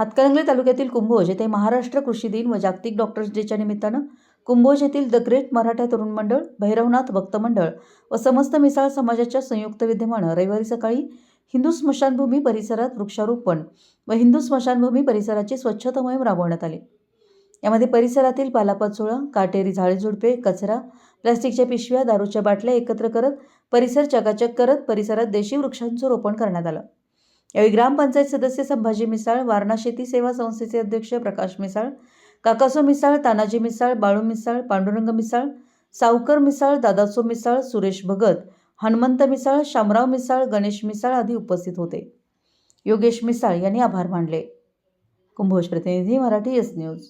हातकणंगले तालुक्यातील कुंभोज येथे महाराष्ट्र कृषी दिन व जागतिक डॉक्टर्स डेच्या निमित्तानं कुंभोज येथील द ग्रेट मराठा तरुण मंडळ भैरवनाथ भक्त मंडळ व समस्त मिसाळ समाजाच्या संयुक्त विद्यमानं रविवारी सकाळी हिंदू स्मशानभूमी परिसरात वृक्षारोपण व हिंदू स्मशानभूमी परिसराची स्वच्छता मोहीम राबवण्यात आली. यामध्ये परिसरातील पालापाचोळा काटेरी झाडेझुडपे कचरा प्लास्टिकच्या पिशव्या दारूच्या बाटल्या एकत्र करत परिसर चकाचक करत परिसरात देशी वृक्षांचं रोपण करण्यात आलं. यावेळी ग्रामपंचायत सदस्य संभाजी मिसाळ वारणा शेती सेवा संस्थेचे अध्यक्ष प्रकाश मिसाळ काकासो मिसाळ तानाजी मिसाळ बाळू मिसाळ पांडुरंग मिसाळ सावकर मिसाळ दादासो मिसाळ सुरेश भगत हनुमंत मिसाळ शामराव मिसाळ गणेश मिसाळ आदी उपस्थित होते. योगेश मिसाळ यांनी आभार मानले. कुंभोज प्रतिनिधी मराठी एस न्यूज